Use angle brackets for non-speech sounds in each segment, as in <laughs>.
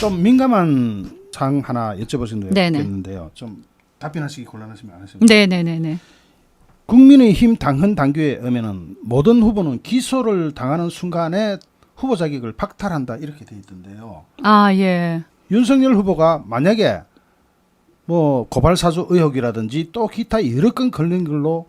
좀 민감한 사항 하나 여쭤보시면 네네. 되겠는데요. 좀 답변하시기 곤란하시면 안 하시면. 네네네네. 국민의힘 당헌 당규에 의하면은 모든 후보는 기소를 당하는 순간에 후보 자격을 박탈한다 이렇게 돼 있던데요. 아 예. 윤석열 후보가 만약에 뭐 고발 사주 의혹이라든지 또 기타 여러 건 걸린 걸로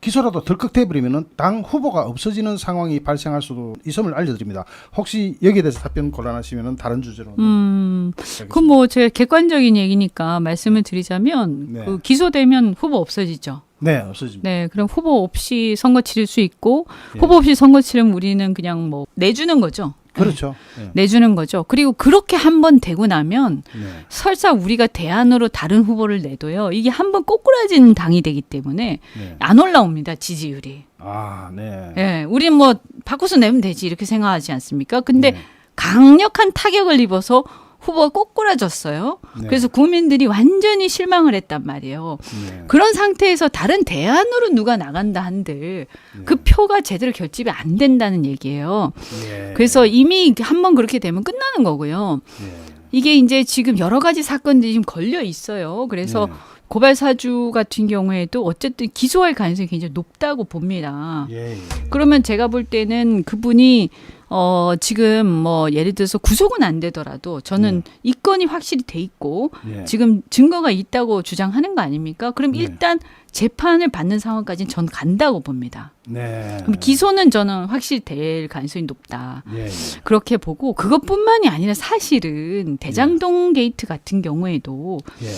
기소라도 덜컥 돼버리면은 당 후보가 없어지는 상황이 발생할 수도 있음을 알려드립니다. 혹시 여기에 대해서 답변 곤란하시면은 다른 주제로 음. 그건 뭐 제가 객관적인 얘기니까 말씀을 드리자면 네. 그 기소되면 후보 없어지죠. 네 없어집니다. 네, 그럼 후보 없이 선거 치를 수 있고 예. 후보 없이 선거 치르면 우리는 그냥 뭐 내주는 거죠. 그렇죠. 네. 내주는 거죠. 그리고 그렇게 한 번 되고 나면 네. 설사 우리가 대안으로 다른 후보를 내도요. 이게 한 번 꼬꾸라진 당이 되기 때문에 네. 안 올라옵니다. 지지율이. 아 네. 예, 우린 뭐 바꿔서 내면 되지 이렇게 생각하지 않습니까? 근데 네. 강력한 타격을 입어서 후보가 꼬꾸라졌어요. 네. 그래서 국민들이 완전히 실망을 했단 말이에요. 네. 그런 상태에서 다른 대안으로 누가 나간다 한들 네. 그 표가 제대로 결집이 안 된다는 얘기예요. 네. 그래서 이미 한 번 그렇게 되면 끝나는 거고요. 네. 이게 이제 지금 여러 가지 사건들이 지금 걸려 있어요. 그래서 네. 고발 사주 같은 경우에도 어쨌든 기소할 가능성이 굉장히 높다고 봅니다. 예, 예. 그러면 제가 볼 때는 그분이 어 지금 뭐 예를 들어서 구속은 안 되더라도 저는 이 건이 확실히 돼 있고 예. 지금 증거가 있다고 주장하는 거 아닙니까? 그럼 네. 일단 재판을 받는 상황까지는 전 간다고 봅니다. 네. 그럼 기소는 저는 확실히 될 가능성이 높다. 예, 예. 그렇게 보고 그것뿐만이 아니라 사실은 대장동 게이트 같은 경우에도 예.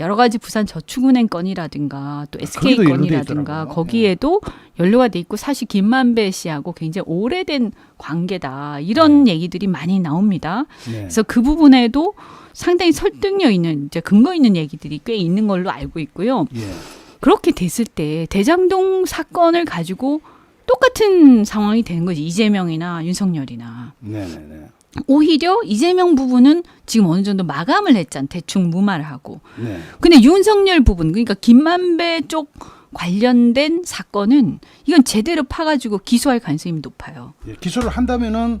여러 가지 부산 저축은행 건이라든가 또 SK 아, 거기도 연루돼 건이라든가. 네. 거기에도 연루가 돼 있고 사실 김만배 씨하고 굉장히 오래된 관계다 이런 얘기들이 많이 나옵니다. 네. 그래서 그 부분에도 상당히 설득력 있는 이제 근거 있는 얘기들이 꽤 있는 걸로 알고 있고요. 예. 그렇게 됐을 때 대장동 사건을 가지고 똑같은 상황이 되는 거지 이재명이나 윤석열이나 네, 네, 네. 오히려 이재명 부분은 지금 어느 정도 마감을 했잖아 대충 무마를 하고 네. 근데 윤석열 부분 그러니까 김만배 쪽 관련된 사건은 이건 제대로 파가지고 기소할 가능성이 높아요. 예, 기소를 한다면은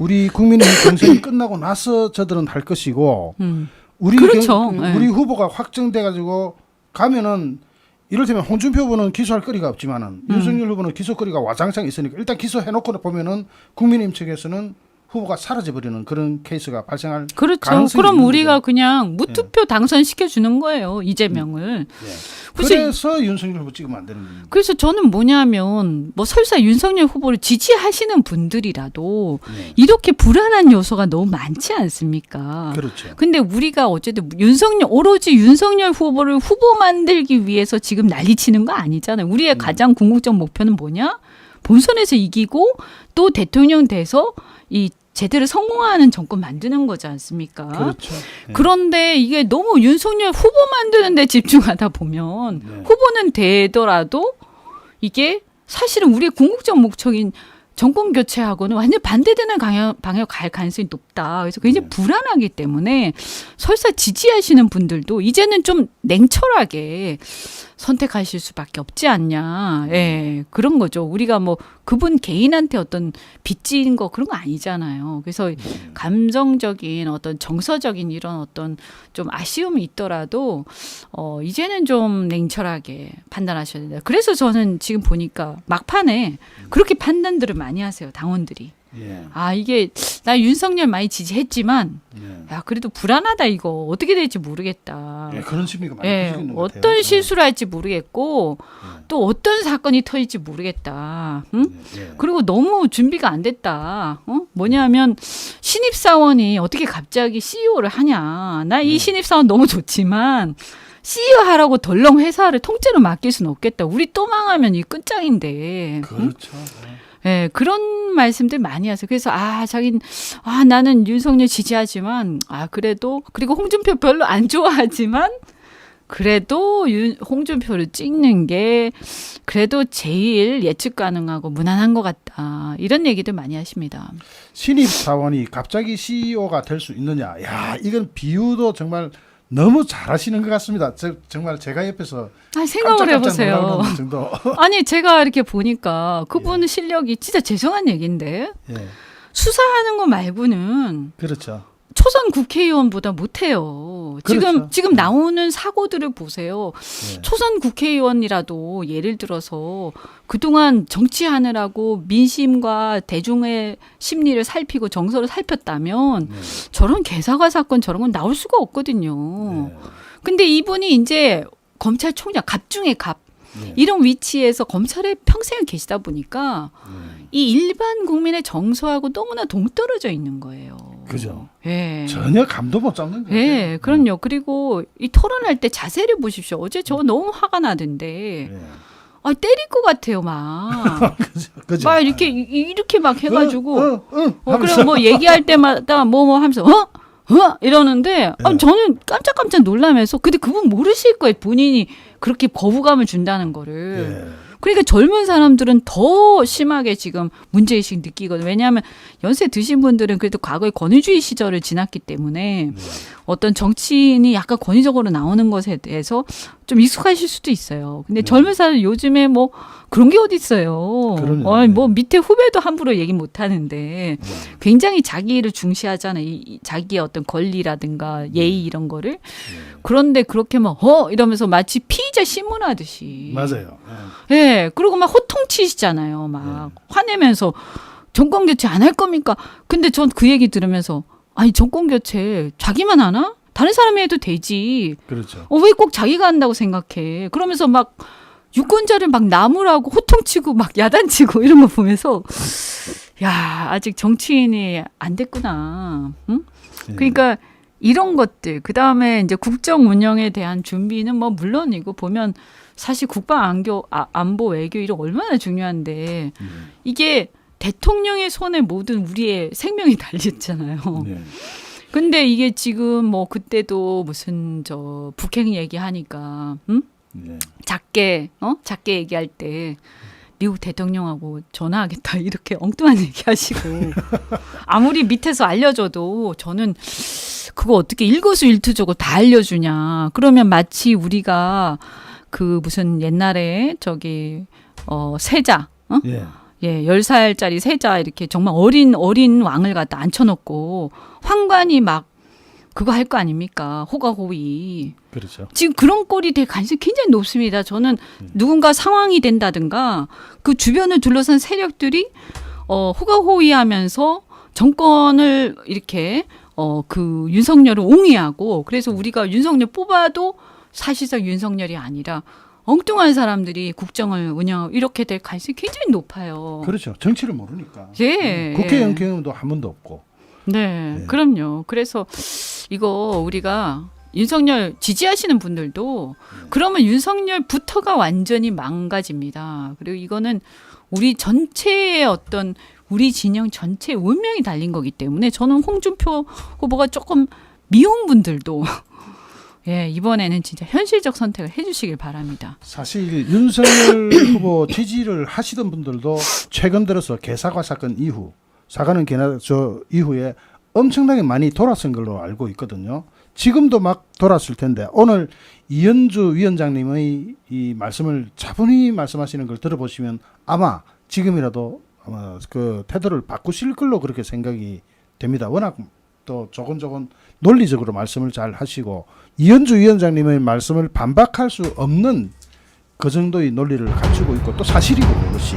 우리 국민의힘 경선이 <clears throat> 끝나고 나서 저들은 할 것이고 음. 우리 그렇죠. 경- 네. 우리 후보가 확정돼 가지고 가면은 이를테면 홍준표 후보는 기소할 거리가 없지만은 음. 윤석열 후보는 기소거리가 와장창 있으니까 일단 기소해놓고 보면은 국민의힘 측에서는 후보가 사라져 버리는 그런 케이스가 발생할 그렇죠. 가능성이 그럼 우리가 그냥 무투표 당선시켜 주는 거예요 이재명을. 예. 그래서 윤석열 후보 찍으면 안 되는 겁니다. 그래서 저는 뭐냐면 뭐 설사 윤석열 후보를 지지하시는 분들이라도 네. 이렇게 불안한 요소가 너무 많지 않습니까? 그렇죠. 근데 우리가 어쨌든 윤석열 오로지 윤석열 후보를 후보 만들기 위해서 지금 난리치는 거 아니잖아요. 우리의 음. 가장 궁극적 목표는 뭐냐? 본선에서 이기고 또 대통령 돼서 이 제대로 성공하는 정권 만드는 거지 않습니까? 그렇죠. 예. 그런데 이게 너무 윤석열 후보 만드는 데 집중하다 보면 네. 후보는 되더라도 이게 사실은 우리의 궁극적 목적인 정권 교체하고는 완전 반대되는 방향, 방향 갈 가능성이 높 다. 그래서 굉장히 네. 불안하기 때문에 설사 지지하시는 분들도 이제는 좀 냉철하게 선택하실 수밖에 없지 않냐. 예, 그런 거죠. 우리가 뭐 그분 개인한테 어떤 빚진 거 그런 거 아니잖아요. 그래서 감정적인 어떤 정서적인 이런 어떤 좀 아쉬움이 있더라도 어 이제는 좀 냉철하게 판단하셔야 된다. 그래서 저는 지금 보니까 막판에 그렇게 판단들을 많이 하세요. 당원들이. 예. 아, 이게 나 윤석열 많이 지지했지만 예. 야, 그래도 불안하다 이거. 어떻게 될지 모르겠다. 예, 그런 심리가 많이 예, 있는 것 같아요. 어떤 실수를 할지 모르겠고 예. 또 어떤 사건이 터질지 모르겠다. 응? 예, 예. 그리고 너무 준비가 안 됐다. 어? 뭐냐면 신입 사원이 어떻게 갑자기 CEO를 하냐. 나이 음. 신입 사원 너무 좋지만 CEO 하라고 덜렁 회사를 통째로 맡길 수는 없겠다. 우리 또 망하면 이 끝장인데. 응? 그렇죠. 예, 그런 말씀들 많이 하세요. 그래서 아, 자긴 아, 나는 윤석열 지지하지만 아, 그래도 그리고 홍준표 별로 안 좋아하지만 그래도 윤, 홍준표를 찍는 게 그래도 제일 예측 가능하고 무난한 것 같다. 이런 얘기들 많이 하십니다. 신입 사원이 갑자기 CEO가 될 수 있느냐? 야, 이건 비유도 정말 너무 잘하시는 것 같습니다. 저, 정말 제가 옆에서 아, 생각을 해보세요. 정도. <laughs> 아니, 제가 이렇게 보니까 그분 실력이 진짜 죄송한 얘기인데 예, 수사하는 거 말고는 그렇죠. 초선 국회의원보다 못해요. 지금 그렇죠. 지금 나오는 사고들을 보세요. 네. 초선 국회의원이라도 예를 들어서 그동안 정치하느라고 민심과 대중의 심리를 살피고 정서를 살폈다면 네. 저런 개사과 사건 저런 건 나올 수가 없거든요. 네. 근데 이분이 이제 검찰총장 갑 중에 갑 네. 이런 위치에서 검찰에 평생 계시다 보니까 네. 이 일반 국민의 정서하고 너무나 동떨어져 있는 거예요. 그죠. 예. 전혀 감도 못 잡는 거예요. 예, 그럼요. 그리고 이 토론할 때 자세를 보십시오. 어제 저 너무 화가 나던데, 네. 아 때릴 것 같아요, 막. <laughs> 그죠. 그죠. 막 이렇게 이- 이렇게 막 해가지고, 어, 어, 어, 어, 그리고 뭐 얘기할 때마다 뭐 뭐 하면서 어? 어? 이러는데 아, 네. 저는 깜짝깜짝 놀라면서 근데 그분 모르실 거예요. 본인이 그렇게 거부감을 준다는 거를. 예. 그러니까 젊은 사람들은 더 심하게 지금 문제의식 느끼거든요. 왜냐하면 연세 드신 분들은 그래도 과거에 권위주의 시절을 지났기 때문에 네. 어떤 정치인이 약간 권위적으로 나오는 것에 대해서 좀 익숙하실 수도 있어요. 근데 네. 젊은 사람 요즘에 뭐 그런 게 어디 있어요. 어, 뭐 밑에 후배도 함부로 얘기 못 하는데 네. 굉장히 자기를 중시하잖아요. 이, 이 자기의 어떤 권리라든가 예의 이런 거를. 그런데 그렇게 막, 어? 이러면서 마치 피의자 신문하듯이. 맞아요. 예. 그리고 막 호통치시잖아요. 막 화내면서 정권 교체 안 할 겁니까? 근데 전 그 얘기 들으면서 아니, 정권 교체 자기만 하나? 다른 사람이 해도 되지. 예. 그렇죠. 어, 왜 꼭 자기가 한다고 생각해? 그러면서 막 유권자를 막 나무라고 호통치고 막 야단치고 <laughs> 이런 거 보면서 야, 아직 정치인이 안 됐구나. 응? 예. 그러니까 이런 것들 그 다음에 이제 국정 운영에 대한 준비는 뭐 물론이고 보면 사실 국방 안교 아, 안보 외교 이런 얼마나 중요한데 네. 이게 대통령의 손에 모든 우리의 생명이 <laughs> 달렸잖아요. 네. 근데 이게 지금 뭐 그때도 무슨 저 북핵 얘기하니까 음? 네. 작게 어 작게 얘기할 때 미국 대통령하고 전화하겠다 <laughs> 이렇게 엉뚱한 얘기하시고 <laughs> 아무리 밑에서 알려줘도 저는 그거 어떻게 일거수일투족을 다 알려주냐 그러면 마치 우리가 그 무슨 옛날에 저기 어 세자 어? 예. 예, 10살짜리 세자 이렇게 정말 어린 어린 왕을 갖다 앉혀 놓고 황관이 막 그거 할 거 아닙니까? 호가호위. 그렇죠. 지금 그런 꼴이 될 가능성이 굉장히 높습니다. 저는 음. 누군가 상황이 된다든가 그 주변을 둘러싼 세력들이 어, 호가호위하면서 정권을 이렇게 어, 그 윤석열을 옹이하고 그래서 우리가 윤석열 뽑아도 사실상 윤석열이 아니라 엉뚱한 사람들이 국정을 운영 이렇게 될 가능성이 굉장히 높아요. 그렇죠. 정치를 모르니까. 예. 국회의원 경험도 한 번도 없고. 네, 네. 그럼요. 그래서 이거 우리가 윤석열 지지하시는 분들도 그러면 윤석열부터가 완전히 망가집니다. 그리고 이거는 우리 전체의 어떤 우리 진영 전체의 운명이 달린 거기 때문에 저는 홍준표 후보가 조금 미운 분들도 예, 이번에는 진짜 현실적 선택을 해주시길 바랍니다. 사실 윤석열 <coughs> 후보 지지를 하시던 분들도 최근 들어서 개사과 사건 이후 사과는 개나 저 이후에 엄청나게 많이 돌아선 걸로 알고 있거든요. 지금도 막 돌았을 텐데 오늘 이현주 위원장님의 이 말씀을 차분히 말씀하시는 걸 들어보시면 아마 지금이라도 아마 그 태도를 바꾸실 걸로 그렇게 생각이 됩니다. 워낙 또 조곤조곤 논리적으로 말씀을 잘 하시고 이현주 위원장님의 말씀을 반박할 수 없는 그 정도의 논리를 갖추고 있고 또 사실이고 그것이